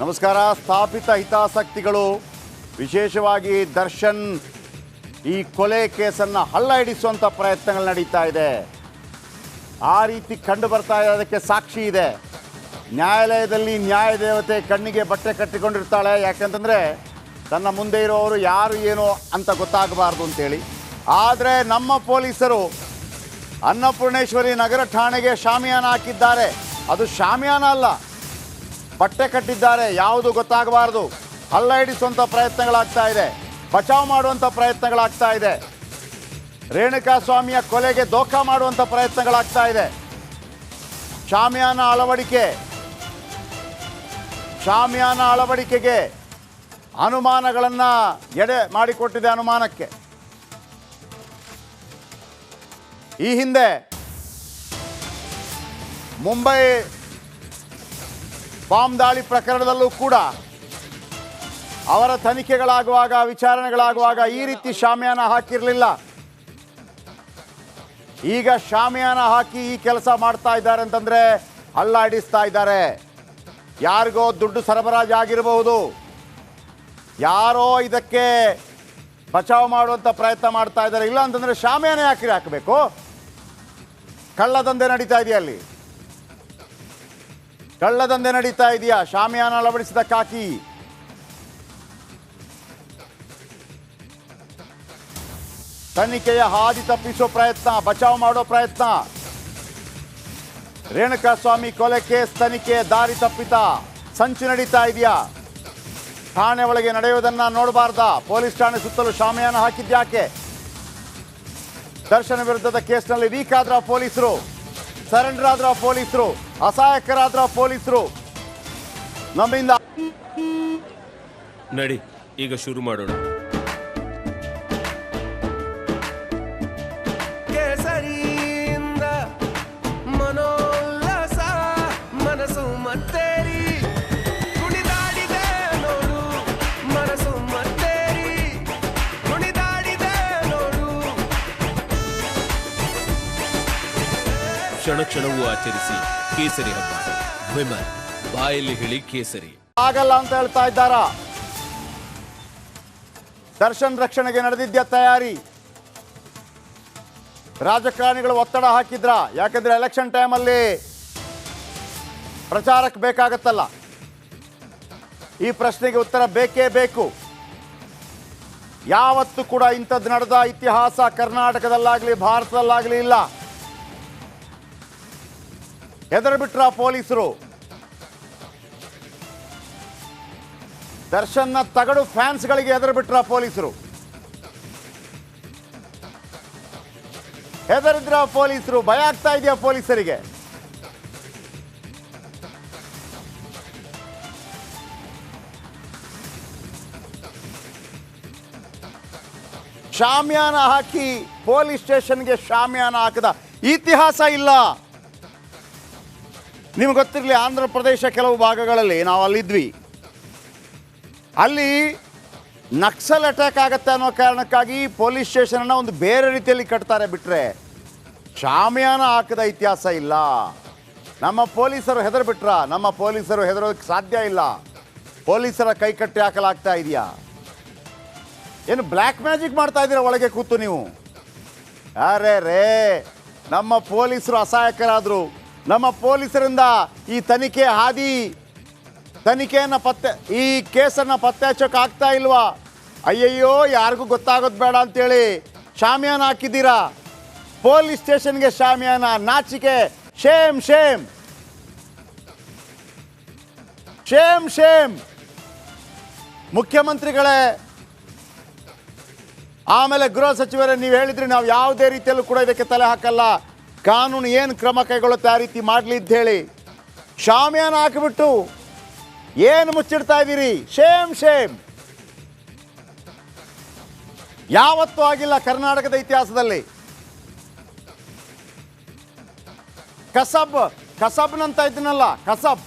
ನಮಸ್ಕಾರ. ಸ್ಥಾಪಿತ ಹಿತಾಸಕ್ತಿಗಳು, ವಿಶೇಷವಾಗಿ ದರ್ಶನ್ ಈ ಕೊಲೆ ಕೇಸನ್ನು ಹಳ್ಳ ಹಿಡಿಸುವಂಥ ಪ್ರಯತ್ನಗಳು ನಡೀತಾ ಇದೆ. ಆ ರೀತಿ ಕಂಡು ಬರ್ತಾ ಇರೋದಕ್ಕೆ ಸಾಕ್ಷಿ ಇದೆ. ನ್ಯಾಯಾಲಯದಲ್ಲಿ ನ್ಯಾಯ ದೇವತೆ ಕಣ್ಣಿಗೆ ಬಟ್ಟೆ ಕಟ್ಟಿಕೊಂಡಿರ್ತಾಳೆ. ಯಾಕಂತಂದರೆ ತನ್ನ ಮುಂದೆ ಇರೋವರು ಯಾರು ಏನು ಅಂತ ಗೊತ್ತಾಗಬಾರ್ದು ಅಂತೇಳಿ. ಆದರೆ ನಮ್ಮ ಪೊಲೀಸರು ಅನ್ನಪೂರ್ಣೇಶ್ವರಿ ನಗರ ಠಾಣೆಗೆ ಶಾಮಿಯಾನ ಹಾಕಿದ್ದಾರೆ. ಅದು ಶಾಮಿಯಾನ ಅಲ್ಲ. ಬಟ್ಟೆ ಕಟ್ಟಿದ್ದಾರೆ, ಯಾವುದು ಗೊತ್ತಾಗಬಾರದು. ಹಲ್ಲ ಹಿಡಿಸುವಂಥ ಪ್ರಯತ್ನಗಳಾಗ್ತಾ ಇದೆ. ಬಚಾವ್ ಮಾಡುವಂಥ ಪ್ರಯತ್ನಗಳಾಗ್ತಾ ಇದೆ. ರೇಣುಕಾ ಸ್ವಾಮಿಯ ಕೊಲೆಗೆ ದೋಖ ಮಾಡುವಂಥ ಪ್ರಯತ್ನಗಳಾಗ್ತಾ ಇದೆ. ಶಾಮಿಯಾನ ಅಳವಡಿಕೆ. ಶಾಮಿಯಾನ ಅಳವಡಿಕೆಗೆ ಅನುಮಾನಗಳನ್ನು ಎಡೆ ಮಾಡಿಕೊಟ್ಟಿದೆ ಅನುಮಾನಕ್ಕೆ. ಈ ಹಿಂದೆ ಮುಂಬೈ ಬಾಂಬ್ ದಾಳಿ ಪ್ರಕರಣದಲ್ಲೂ ಕೂಡ ಅವರ ತನಿಖೆಗಳಾಗುವಾಗ, ವಿಚಾರಣೆಗಳಾಗುವಾಗ ಈ ರೀತಿ ಶಾಮಿಯಾನ ಹಾಕಿರಲಿಲ್ಲ. ಈಗ ಶಾಮಿಯಾನ ಹಾಕಿ ಈ ಕೆಲಸ ಮಾಡ್ತಾ ಇದ್ದಾರೆ ಅಂತಂದ್ರೆ ಅಲ್ಲಾಡಿಸ್ತಾ ಇದ್ದಾರೆ. ಯಾರಿಗೋ ದುಡ್ಡು ಸರಬರಾಜು ಆಗಿರಬಹುದು. ಯಾರೋ ಇದಕ್ಕೆ ಬಚಾವ್ ಮಾಡುವಂಥ ಪ್ರಯತ್ನ ಮಾಡ್ತಾ ಇದ್ದಾರೆ. ಇಲ್ಲ ಅಂತಂದ್ರೆ ಶಾಮಿಯಾನ ಯಾಕೆ ಹಾಕಬೇಕು? ಕಳ್ಳದಂಧೆ ನಡೀತಾ ಇದೆಯಾ ಅಲ್ಲಿ? ಕಳ್ಳದಂಧೆ ನಡೀತಾ ಇದೆಯಾ? ಶಾಮಿಯಾನ ಅಳವಡಿಸಿದ ಕಾಕಿ. ತನಿಖೆಯ ಹಾದಿ ತಪ್ಪಿಸೋ ಪ್ರಯತ್ನ, ಬಚಾವ್ ಮಾಡೋ ಪ್ರಯತ್ನ. ರೇಣುಕಾ ಸ್ವಾಮಿ ಕೊಲೆ ಕೇಸ್, ತನಿಖೆ, ದಾರಿ ತಪ್ಪಿತ. ಸಂಚು ನಡೀತಾ ಇದೆಯಾ? ಠಾಣೆ ಒಳಗೆ ನಡೆಯುವುದನ್ನ ನೋಡಬಾರ್ದ. ಪೊಲೀಸ್ ಠಾಣೆ ಸುತ್ತಲೂ ಶಾಮಿಯಾನ ಹಾಕಿದ್ಯಾಕೆ? ದರ್ಶನ ವಿರುದ್ಧದ ಕೇಸ್ನಲ್ಲಿ ವೀಕ್ ಆದ್ರ ಪೊಲೀಸರು. ಸರೆಂಡರ್ ಆದ್ರ ಪೊಲೀಸರು ಅಸಹಾಯಕರಾದ್ರ ಪೊಲೀಸರು. ನಮ್ಮಿಂದ ನಡಿ ಈಗ ಶುರು ಮಾಡೋಣ. ಕೇಸರಿಯಿಂದ ಮನೋಲ್ಲಸ ಮನಸ್ಸು ಮತ್ತೇರಿ ಕ್ಷಣ ಕ್ಷಣವೂ ಆಚರಿಸಿ ಕೇಸರಿ ಹಬ್ಬ. ವಿಮಲ್, ಬಾಯಲ್ಲಿ ಹೇಳಿ ಕೇಸರಿ. ಆಗಲ್ಲ ಅಂತ ಹೇಳ್ತಾ ಇದ್ದಾರ? ದರ್ಶನ್ ರಕ್ಷಣೆಗೆ ನಡೆದಿದ್ದ ತಯಾರಿ? ರಾಜಕಾರಣಿಗಳು ಒತ್ತಡ ಹಾಕಿದ್ರ? ಯಾಕಂದ್ರೆ ಎಲೆಕ್ಷನ್ ಟೈಮಲ್ಲಿ ಪ್ರಚಾರಕ್ಕೆ ಬೇಕಾಗತ್ತಲ್ಲ. ಈ ಪ್ರಶ್ನೆಗೆ ಉತ್ತರ ಬೇಕೇ ಬೇಕು. ಯಾವತ್ತು ಕೂಡ ಇಂಥದ್ದು ನಡೆದ ಇತಿಹಾಸ ಕರ್ನಾಟಕದಲ್ಲಾಗಲಿ, ಭಾರತದಲ್ಲಾಗಲಿ ಇಲ್ಲ. ಹೆದರ್ ಬಿಟ್ರ ಪೊಲೀಸರು. ನ ತಗಡು ಫ್ಯಾನ್ಸ್ಗಳಿಗೆ ಹೆದರು ಬಿಟ್ರ ಪೊಲೀಸರು. ಹೆದರಿದ್ರ ಪೊಲೀಸರು, ಭಯ ಆಗ್ತಾ ಇದೆಯಾ ಪೊಲೀಸರಿಗೆ? ಶಾಮಿಯಾನ ಹಾಕಿ ಪೊಲೀಸ್ ಸ್ಟೇಷನ್ಗೆ ಶಾಮಿಯಾನ ಹಾಕದ ಇತಿಹಾಸ ಇಲ್ಲ. ನಿಮ್ಗೆ ಗೊತ್ತಿರಲಿ, ಆಂಧ್ರ ಪ್ರದೇಶ ಕೆಲವು ಭಾಗಗಳಲ್ಲಿ ನಾವು ಅಲ್ಲಿದ್ವಿ. ಅಲ್ಲಿ ನಕ್ಸಲ್ ಅಟ್ಯಾಕ್ ಆಗುತ್ತೆ ಅನ್ನೋ ಕಾರಣಕ್ಕಾಗಿ ಪೊಲೀಸ್ ಸ್ಟೇಷನನ್ನು ಒಂದು ಬೇರೆ ರೀತಿಯಲ್ಲಿ ಕಟ್ತಾರೆ ಬಿಟ್ಟರೆ ಶಾಮಿಯಾನ ಹಾಕದ ಇತಿಹಾಸ ಇಲ್ಲ. ನಮ್ಮ ಪೊಲೀಸರು ಹೆದರ್ಬಿಟ್ರ, ನಮ್ಮ ಪೊಲೀಸರು ಹೆದರೋದಕ್ಕೆ ಸಾಧ್ಯ ಇಲ್ಲ. ಪೊಲೀಸರ ಕೈ ಕಟ್ಟಿ ಹಾಕಲಾಗ್ತಾ ಇದೆಯಾ? ಏನು ಬ್ಲ್ಯಾಕ್ ಮ್ಯಾಜಿಕ್ ಮಾಡ್ತಾ ಇದ್ದೀರಾ ಒಳಗೆ ಕೂತು ನೀವು? ಅರೆ ರೇ, ನಮ್ಮ ಪೊಲೀಸರು ಅಸಹಾಯಕರಾದರು. ನಮ್ಮ ಪೊಲೀಸರಿಂದ ಈ ತನಿಖೆ ಹಾದಿ. ತನಿಖೆಯನ್ನು ಪತ್ತೆ, ಈ ಕೇಸನ್ನು ಪತ್ತೆ ಹಚ್ಚೋಕೆ ಆಗ್ತಾ ಇಲ್ವಾ? ಅಯ್ಯಯ್ಯೋ, ಯಾರಿಗೂ ಗೊತ್ತಾಗೋದು ಬೇಡ ಅಂತೇಳಿ ಶಾಮಿಯಾನ ಹಾಕಿದ್ದೀರಾ? ಪೊಲೀಸ್ ಸ್ಟೇಷನ್ಗೆ ಶಾಮಿಯಾನ, ನಾಚಿಕೆ ಶೇಮ್ ಶೇಮ್ ಶೇಮ್ ಶೇಮ್ ಮುಖ್ಯಮಂತ್ರಿಗಳೇ, ಆಮೇಲೆ ಗೃಹ ಸಚಿವರೇ, ನೀವು ಹೇಳಿದ್ರಿ ನಾವು ಯಾವುದೇ ರೀತಿಯಲ್ಲೂ ಕೂಡ ಇದಕ್ಕೆ ತಲೆ ಹಾಕಲ್ಲ. ಕಾನೂನು ಏನು ಕ್ರಮ ಕೈಗೊಳ್ಳುತ್ತೆ ಆ ರೀತಿ ಮಾಡಲಿ ಹೇಳಿ ಶಾಮಿಯಾನ ಹಾಕಿಬಿಟ್ಟು ಏನು ಮುಚ್ಚಿಡ್ತಾ ಇದ್ದೀರಿ? Shame shame. ಯಾವತ್ತೂ ಆಗಿಲ್ಲ ಕರ್ನಾಟಕದ ಇತಿಹಾಸದಲ್ಲಿ. ಕಸಬ್, ಕಸಬ್ನಂತ ಇದ್ದನಲ್ಲ ಕಸಬ್.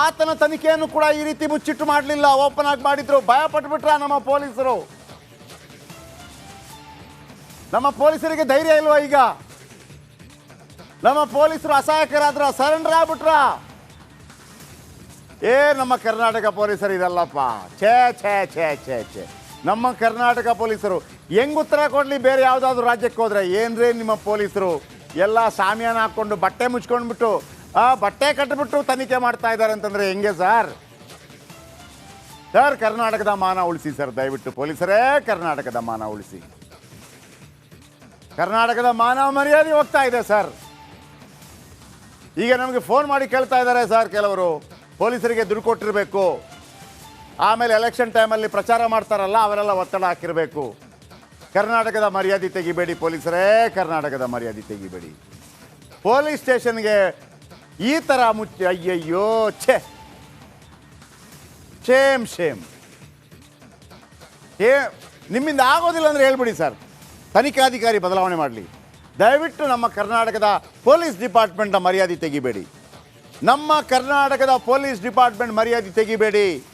ಆತನ ತನಿಖೆಯನ್ನು ಕೂಡ ಈ ರೀತಿ ಮುಚ್ಚಿಟ್ಟು ಮಾಡಲಿಲ್ಲ, ಓಪನ್ ಆಗಿ ಮಾಡಿದ್ರು. ಭಯ ಪಟ್ಬಿಟ್ರ ನಮ್ಮ ಪೊಲೀಸರು. ನಮ್ಮ ಪೊಲೀಸರಿಗೆ ಧೈರ್ಯ ಇಲ್ವಾ ಈಗ? ನಮ್ಮ ಪೊಲೀಸರು ಅಸಹಾಯಕರಾದ್ರ ಸರೆಂಡರ್ ಆಗ್ಬಿಟ್ರ. ಏ, ನಮ್ಮ ಕರ್ನಾಟಕ ಪೊಲೀಸರು ಇದಲ್ಲಪ್ಪ. ಛೇ ಛೇ ಛೇ ಛೇ ಛೇ. ನಮ್ಮ ಕರ್ನಾಟಕ ಪೊಲೀಸರು, ಹೆಂಗ್ ಉತ್ತರ ಕೊಡಲಿ ಬೇರೆ ಯಾವುದಾದ್ರೂ ರಾಜ್ಯಕ್ಕೆ ಹೋದ್ರೆ? ಏನ್ರಿ ನಿಮ್ಮ ಪೊಲೀಸರು? ಎಲ್ಲ ಸಾಮಿಯಾನ ಹಾಕ್ಕೊಂಡು ಬಟ್ಟೆ ಮುಚ್ಕೊಂಡ್ಬಿಟ್ಟು, ಆ, ಬಟ್ಟೆ ಕಟ್ಟಿಬಿಟ್ಟು ತನಿಖೆ ಮಾಡ್ತಾ ಇದ್ದಾರೆ ಅಂತಂದ್ರೆ ಹೆಂಗೆ ಸರ್? ಸರ್, ಕರ್ನಾಟಕದ ಮಾನ ಉಳಿಸಿ ಸರ್, ದಯವಿಟ್ಟು ಪೊಲೀಸರೇ, ಕರ್ನಾಟಕದ ಮಾನ ಉಳಿಸಿ. ಕರ್ನಾಟಕದ ಮಾನ ಮರ್ಯಾದೆ ಹೋಗ್ತಾ ಇದೆ ಸರ್. ಈಗ ನಮಗೆ ಫೋನ್ ಮಾಡಿ ಕೇಳ್ತಾ ಇದ್ದಾರೆ ಸರ್ ಕೆಲವರು. ಪೊಲೀಸರಿಗೆ ದುಡ್ಡು ಕೊಟ್ಟಿರಬೇಕು. ಆಮೇಲೆ ಎಲೆಕ್ಷನ್ ಟೈಮಲ್ಲಿ ಪ್ರಚಾರ ಮಾಡ್ತಾರಲ್ಲ, ಅವರೆಲ್ಲ ಒತ್ತಡ ಹಾಕಿರಬೇಕು. ಕರ್ನಾಟಕದ ಮರ್ಯಾದೆ ತೆಗಿಬೇಡಿ ಪೊಲೀಸರೇ, ಕರ್ನಾಟಕದ ಮರ್ಯಾದೆ ತೆಗಿಬೇಡಿ. ಪೊಲೀಸ್ ಸ್ಟೇಷನ್ಗೆ ಈ ಥರ ಮುಚ್ಚಿ, ಅಯ್ಯಯ್ಯೋ, ಛೇ. ಶೇಮ್ ಶೇಮ್ ಏ, ನಿಮ್ಮಿಂದ ಆಗೋದಿಲ್ಲ ಅಂದರೆ ಹೇಳ್ಬಿಡಿ ಸರ್. ತನಿಖಾಧಿಕಾರಿ ಬದಲಾವಣೆ ಮಾಡಲಿ. ದಯವಿಟ್ಟು ನಮ್ಮ ಕರ್ನಾಟಕದ ಪೊಲೀಸ್ ಡಿಪಾರ್ಟ್ಮೆಂಟ್ನ ಮರ್ಯಾದೆ ತೆಗಿಬೇಡಿ. ನಮ್ಮ ಕರ್ನಾಟಕದ ಪೊಲೀಸ್ ಡಿಪಾರ್ಟ್ಮೆಂಟ್ ಮರ್ಯಾದೆ ತೆಗಿಬೇಡಿ.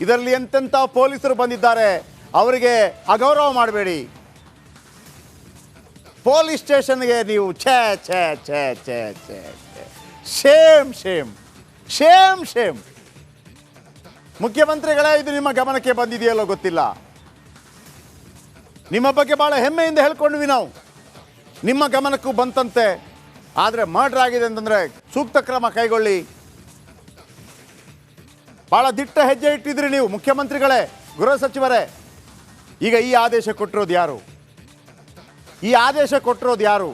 ಇದರಲ್ಲಿ ಎಂತೆಂಥ ಪೊಲೀಸರು ಬಂದಿದ್ದಾರೆ, ಅವರಿಗೆ ಅಗೌರವ ಮಾಡಬೇಡಿ. ಪೊಲೀಸ್ ಸ್ಟೇಷನ್ಗೆ ನೀವು ಛೇ ಛೇ ಛೇ ಛೇ ಛೇ ಛೇ. Shame shame shame shame. ಮುಖ್ಯಮಂತ್ರಿಗಳೇ, ಇದು ನಿಮ್ಮ ಗಮನಕ್ಕೆ ಬಂದಿದೆಯಲ್ಲೋ ಗೊತ್ತಿಲ್ಲ. ನಿಮ್ಮ ಬಗ್ಗೆ ಭಾಳ ಹೆಮ್ಮೆಯಿಂದ ಹೇಳ್ಕೊಂಡ್ವಿ ನಾವು. ನಿಮ್ಮ ಗಮನಕ್ಕೂ ಬಂತಂತೆ. ಆದರೆ ಮರ್ಡರ್ ಆಗಿದೆ ಅಂತಂದರೆ ಸೂಕ್ತ ಕ್ರಮ ಕೈಗೊಳ್ಳಿ. ಭಾಳ ದಿಟ್ಟ ಹೆಜ್ಜೆ ಇಟ್ಟಿದ್ರಿ ನೀವು ಮುಖ್ಯಮಂತ್ರಿಗಳೇ, ಗೃಹ ಸಚಿವರೇ. ಈಗ ಈ ಆದೇಶ ಕೊಟ್ಟಿರೋದು ಯಾರು? ಈ ಆದೇಶ ಕೊಟ್ಟಿರೋದು ಯಾರು?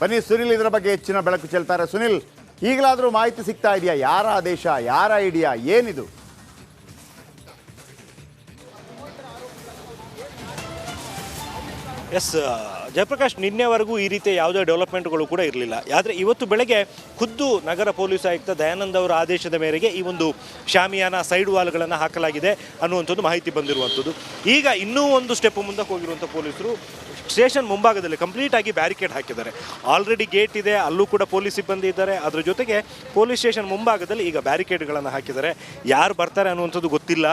ಬನ್ನಿ ಸುನಿಲ್ ಇದರ ಬಗ್ಗೆ ಹೆಚ್ಚಿನ ಬೆಳಕು ಚೆಲ್ತಾರೆ. ಸುನಿಲ್, ಈಗಲಾದರೂ ಮಾಹಿತಿ ಸಿಗ್ತಾ ಇದೆಯಾ? ಯಾರ ಆದೇಶ? ಯಾರ ಐಡಿಯಾ ಏನಿದು? ಎಸ್ ಜಯಪ್ರಕಾಶ್ ನಿನ್ನೆವರೆಗೂ ಈ ರೀತಿಯ ಯಾವುದೇ ಡೆವಲಪ್ಮೆಂಟ್ಗಳು ಕೂಡ ಇರಲಿಲ್ಲ. ಆದರೆ ಇವತ್ತು ಬೆಳಗ್ಗೆ ಖುದ್ದು ನಗರ ಪೊಲೀಸ್ ಆಯುಕ್ತ ದಯಾನಂದ್ ಅವರ ಆದೇಶದ ಮೇರೆಗೆ ಈ ಒಂದು ಶಾಮಿಯಾನ ಸೈಡ್ ವಾಲ್ಗಳನ್ನು ಹಾಕಲಾಗಿದೆ ಅನ್ನುವಂಥದ್ದು ಮಾಹಿತಿ ಬಂದಿರುವಂಥದ್ದು. ಈಗ ಇನ್ನೂ ಒಂದು ಸ್ಟೆಪ್ ಮುಂದಕ್ಕೆ ಹೋಗಿರುವಂಥ ಪೊಲೀಸರು ಸ್ಟೇಷನ್ ಮುಂಭಾಗದಲ್ಲಿ ಕಂಪ್ಲೀಟ್ ಆಗಿ ಬ್ಯಾರಿಕೇಡ್ ಹಾಕಿದ್ದಾರೆ. ಆಲ್ರೆಡಿ ಗೇಟ್ ಇದೆ, ಅಲ್ಲೂ ಕೂಡ ಪೊಲೀಸ್ ಸಿಬ್ಬಂದಿ ಇದ್ದಾರೆ. ಅದರ ಜೊತೆಗೆ ಪೊಲೀಸ್ ಸ್ಟೇಷನ್ ಮುಂಭಾಗದಲ್ಲಿ ಈಗ ಬ್ಯಾರಿಕೇಡ್ಗಳನ್ನು ಹಾಕಿದ್ದಾರೆ. ಯಾರು ಬರ್ತಾರೆ ಅನ್ನುವಂಥದ್ದು ಗೊತ್ತಿಲ್ಲ.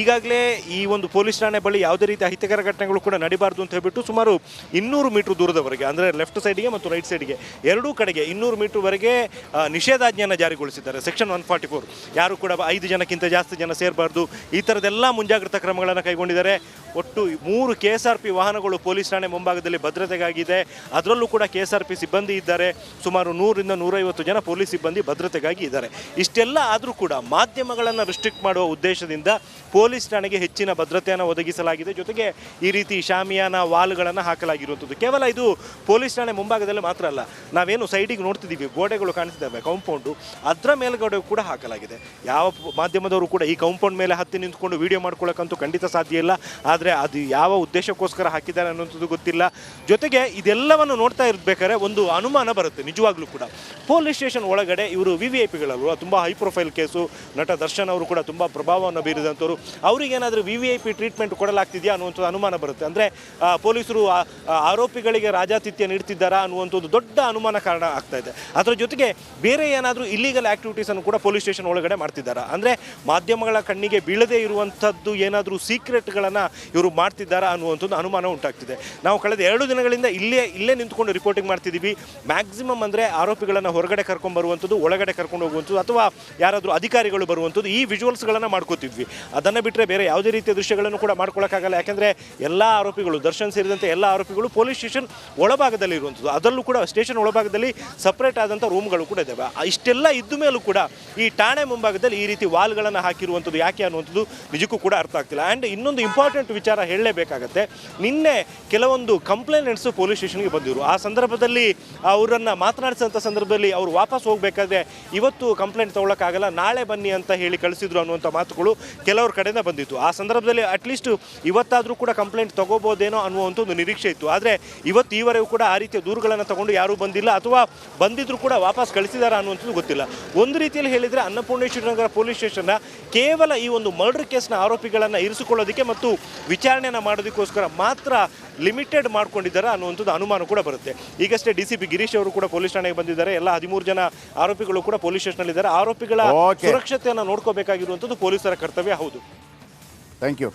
ಈಗಾಗಲೇ ಈ ಒಂದು ಪೊಲೀಸ್ ಠಾಣೆ ಬಳಿ ಯಾವುದೇ ರೀತಿ ಅಹಿತಕರ ಘಟನೆಗಳು ಕೂಡ ನಡಿಬಾರ್ದು ಅಂತ ಹೇಳ್ಬಿಟ್ಟು ಸುಮಾರು ಇನ್ನೂರು ಮೀಟರ್ ದೂರದವರೆಗೆ, ಅಂದರೆ ಲೆಫ್ಟ್ ಸೈಡಿಗೆ ಮತ್ತು ರೈಟ್ ಸೈಡಿಗೆ ಎರಡೂ ಕಡೆಗೆ ಇನ್ನೂರು ಮೀಟರ್ವರೆಗೆ ನಿಷೇಧಾಜ್ಞೆಯನ್ನು ಜಾರಿಗೊಳಿಸಿದ್ದಾರೆ. ಸೆಕ್ಷನ್ ಒನ್ ಫಾರ್ಟಿ ಫೋರ್ ಯಾರು ಕೂಡ ಐದು ಜನಕ್ಕಿಂತ ಜಾಸ್ತಿ ಜನ ಸೇರಬಾರ್ದು. ಈ ಥರದ್ದೆಲ್ಲ ಮುಂಜಾಗ್ರತಾ ಕ್ರಮಗಳನ್ನು ಕೈಗೊಂಡಿದ್ದಾರೆ. ಒಟ್ಟು ಮೂರು ಕೆ ಎಸ್ ಆರ್ ಪಿ ವಾಹನಗಳು ಪೊಲೀಸ್ ಠಾಣೆ ಮುಂಭಾಗದಲ್ಲಿ ಭದ್ರತೆಗಾಗಿದೆ. ಅದರಲ್ಲೂ ಕೂಡ ಕೆ ಎಸ್ ಆರ್ ಪಿ ಸಿಬ್ಬಂದಿ ಇದ್ದಾರೆ. ಸುಮಾರು ನೂರಿಂದ ನೂರೈವತ್ತು ಜನ ಪೊಲೀಸ್ ಸಿಬ್ಬಂದಿ ಭದ್ರತೆಗಾಗಿ ಇದ್ದಾರೆ. ಇಷ್ಟೆಲ್ಲ ಆದರೂ ಕೂಡ ಮಾಧ್ಯಮಗಳನ್ನು ರಿಸ್ಟ್ರಿಕ್ಟ್ ಮಾಡುವ ಉದ್ದೇಶದಿಂದ ಪೊಲೀಸ್ ಠಾಣೆಗೆ ಹೆಚ್ಚಿನ ಭದ್ರತೆಯನ್ನು ಒದಗಿಸಲಾಗಿದೆ. ಜೊತೆಗೆ ಈ ರೀತಿ ಶಾಮಿಯಾನ ವಾಲ್ಗಳನ್ನು ಹಾಕಲಾಗಿರುವಂಥದ್ದು. ಕೇವಲ ಇದು ಪೊಲೀಸ್ ಠಾಣೆ ಮುಂಭಾಗದಲ್ಲಿ ಮಾತ್ರ ಅಲ್ಲ, ನಾವೇನು ಸೈಡಿಗೆ ನೋಡ್ತಿದ್ದೀವಿ, ಗೋಡೆಗಳು ಕಾಣಿಸಿದ್ದಾವೆ ಕಾಂಪೌಂಡು ಅದರ ಮೇಲ್ಗಡೆ ಕೂಡ ಹಾಕಲಾಗಿದೆ. ಯಾವ ಮಾಧ್ಯಮದವರು ಕೂಡ ಈ ಕಾಂಪೌಂಡ್ ಮೇಲೆ ಹತ್ತಿ ನಿಂತ್ಕೊಂಡು ವಿಡಿಯೋ ಮಾಡ್ಕೊಳ್ಳೋಕ್ಕಂತೂ ಖಂಡಿತ ಸಾಧ್ಯ ಇಲ್ಲ. ಆದರೆ ಅದು ಯಾವ ಉದ್ದೇಶಕ್ಕೋಸ್ಕರ ಹಾಕಿದ್ದಾರೆ ಅನ್ನೋಂಥದ್ದು ಗೊತ್ತಿಲ್ಲ. ಜೊತೆಗೆ ಇದೆಲ್ಲವನ್ನು ನೋಡ್ತಾ ಇರಬೇಕಾದ್ರೆ ಒಂದು ಅನುಮಾನ ಬರುತ್ತೆ, ನಿಜವಾಗ್ಲೂ ಕೂಡ. ಪೊಲೀಸ್ ಸ್ಟೇಷನ್ ಒಳಗಡೆ ಇವರು ವಿ ವಿ ಐ ಪಿಗಳಲ್ವ ತುಂಬ ಹೈ ಪ್ರೊಫೈಲ್ ಕೇಸು, ನಟ ದರ್ಶನ್ ಅವರು ಕೂಡ ತುಂಬ ಪ್ರಭಾವವನ್ನು ಬೀರಿದಂಥವ್ರು. ಅವರಿಗೇನಾದರೂ V V I P treatment ಕೊಡಲಾಗ್ತಿದೆಯಾ ಅನ್ನುವಂಥದ್ದು ಅನುಮಾನ ಬರುತ್ತೆ. ಅಂದರೆ ಪೊಲೀಸರು ಆರೋಪಿಗಳಿಗೆ ರಾಜಾತಿಥ್ಯ ನೀಡ್ತಿದ್ದಾರಾ ಅನ್ನುವಂಥದ್ದು ದೊಡ್ಡ ಅನುಮಾನ ಕಾರಣ ಆಗ್ತಾ ಇದೆ. ಅದರ ಜೊತೆಗೆ ಬೇರೆ ಏನಾದರೂ ಇಲ್ಲಿಗಲ್ ಆ್ಯಕ್ಟಿವಿಟೀಸನ್ನು ಕೂಡ ಪೊಲೀಸ್ ಸ್ಟೇಷನ್ ಒಳಗಡೆ ಮಾಡ್ತಿದ್ದಾರೆ? ಅಂದರೆ, ಮಾಧ್ಯಮಗಳ ಕಣ್ಣಿಗೆ ಬೀಳದೇ ಇರುವಂಥದ್ದು ಏನಾದರೂ ಸೀಕ್ರೆಟ್ಗಳನ್ನು ಇವರು ಮಾಡ್ತಿದ್ದಾರಾ ಅನ್ನುವಂಥದ್ದು ಅನುಮಾನ ಉಂಟಾಗ್ತಿದೆ. ನಾವು ಕಳೆದ ಎರಡು ದಿನಗಳಿಂದ ಇಲ್ಲೇ ಇಲ್ಲೇ ನಿಂತ್ಕೊಂಡು ರಿಪೋರ್ಟಿಂಗ್ ಮಾಡ್ತಿದ್ದೀವಿ. ಮ್ಯಾಕ್ಸಿಮಮ್ ಅಂದರೆ ಆರೋಪಿಗಳನ್ನು ಹೊರಗಡೆ ಕರ್ಕೊಂಡು ಬರುವಂಥದ್ದು, ಒಳಗಡೆ ಕರ್ಕೊಂಡು ಹೋಗುವಂಥದ್ದು, ಅಥವಾ ಯಾರಾದರೂ ಅಧಿಕಾರಿಗಳು ಬರುವಂಥದ್ದು, ಈ ವಿಜುವಲ್ಸ್ಗಳನ್ನು ಮಾಡ್ಕೋತಿದ್ವಿ. ಅದನ್ನು ಬಿಟ್ಟರೆ ಬೇರೆ ಯಾವುದೇ ರೀತಿಯ ದೃಶ್ಯಗಳನ್ನು ಕೂಡ ಮಾಡ್ಕೊಳ್ಳೋಕ್ಕಾಗಲ್ಲ ಯಾಕೆಂದರೆ ಎಲ್ಲ ಆರೋಪಿಗಳು, ದರ್ಶನ್ ಸೇರಿದಂತೆ ಎಲ್ಲ ಆರೋಪಿಗಳು ಪೊಲೀಸ್ ಸ್ಟೇಷನ್ ಒಳಭಾಗದಲ್ಲಿ ಇರುವಂಥದ್ದು. ಅದರಲ್ಲೂ ಕೂಡ ಸ್ಟೇಷನ್ ಒಳಭಾಗದಲ್ಲಿ ಸಪ್ರೇಟ್ ಆದಂಥ ರೂಮ್ಗಳು ಕೂಡ ಇದ್ದಾವೆ ಇಷ್ಟೆಲ್ಲ ಇದ್ದ ಮೇಲೂ ಕೂಡ ಈ ಠಾಣೆ ಮುಂಭಾಗದಲ್ಲಿ ಈ ರೀತಿ ವಾಲ್ಗಳನ್ನು ಹಾಕಿರುವಂಥದ್ದು ಯಾಕೆ ಅನ್ನುವಂಥದ್ದು ನಿಜಕ್ಕೂ ಕೂಡ ಅರ್ಥ ಆಗ್ತಿಲ್ಲ. ಆ್ಯಂಡ್ ಇನ್ನೊಂದು ಇಂಪಾರ್ಟೆಂಟ್ ವಿಚಾರ ಹೇಳಲೇಬೇಕಾಗತ್ತೆ. ನಿನ್ನೆ ಕೆಲವೊಂದು ಕಂಪ್ಲೇಂಟ್ಸ್ ಪೊಲೀಸ್ ಸ್ಟೇಷನ್ಗೆ ಬಂದಿದ್ರು. ಆ ಸಂದರ್ಭದಲ್ಲಿ ಅವರನ್ನು ಮಾತನಾಡಿಸಿದಂಥ ಸಂದರ್ಭದಲ್ಲಿ ಅವರು ವಾಪಸ್ ಹೋಗಬೇಕಾದ್ರೆ ಇವತ್ತು ಕಂಪ್ಲೇಂಟ್ ತೊಗೊಳಕ್ಕಾಗಲ್ಲ, ನಾಳೆ ಬನ್ನಿ ಅಂತ ಹೇಳಿ ಕಳಿಸಿದ್ರು ಅನ್ನುವಂಥ ಮಾತುಗಳು ಕೆಲವ್ರ ಕಡೆಯಿಂದ ಬಂದಿತ್ತು. ಆ ಸಂದರ್ಭದಲ್ಲಿ ಅಟ್ಲೀಸ್ಟ್ ಇವತ್ತಾದರೂ ಕೂಡ ಕಂಪ್ಲೇಂಟ್ ತಗೋಬೋದೇನೋ ಅನ್ನುವಂಥ ಒಂದು ನಿರೀಕ್ಷೆ ಇತ್ತು. ಆದರೆ ಇವತ್ತು ಈವರೆಗೂ ಕೂಡ ಆ ರೀತಿಯ ದೂರುಗಳನ್ನು ತಗೊಂಡು ಯಾರೂ ಬಂದಿಲ್ಲ ಅಥವಾ ಬಂದಿದ್ರು ಕೂಡ ವಾಪಸ್ ಕಳಿಸಿದಾರ ಅನ್ನುವಂಥದ್ದು ಗೊತ್ತಿಲ್ಲ. ಒಂದು ರೀತಿಯಲ್ಲಿ ಹೇಳಿದರೆ ಅನ್ನಪೂರ್ಣೇಶ್ವರ ನಗರ ಪೊಲೀಸ್ ಸ್ಟೇಷನ್ನ ಕೇವಲ ಈ ಒಂದು ಮರ್ಡರ್ ಕೇಸ್ನ ಆರೋಪಿಗಳನ್ನು ಇರಿಸಿಕೊಳ್ಳೋದಕ್ಕೆ ಮತ್ತು ವಿಚಾರಣೆಯನ್ನು ಮಾಡೋದಕ್ಕೋಸ್ಕರ ಮಾತ್ರ ಲಿಮಿಟೆಡ್ ಮಾಡ್ಕೊಂಡಿದ್ದಾರೆ ಅನ್ನುವಂಥದ್ದು ಅನುಮಾನ ಕೂಡ ಬರುತ್ತೆ. ಈಗಷ್ಟೇ ಡಿ ಸಿ ಪಿ ಗಿರೀಶ್ ಅವರು ಕೂಡ ಪೊಲೀಸ್ ಠಾಣೆಗೆ ಬಂದಿದ್ದಾರೆ. ಎಲ್ಲ ಹದಿಮೂರು ಜನ ಆರೋಪಿಗಳು ಕೂಡ ಪೊಲೀಸ್ ಸ್ಟೇಷನಲ್ಲಿದ್ದಾರೆ ಆರೋಪಿಗಳ. ಸುರಕ್ಷತೆಯನ್ನು ನೋಡ್ಕೋಬೇಕಾಗಿರುವಂಥದ್ದು ಪೊಲೀಸರ ಕರ್ತವ್ಯ. ಹೌದು. Thank you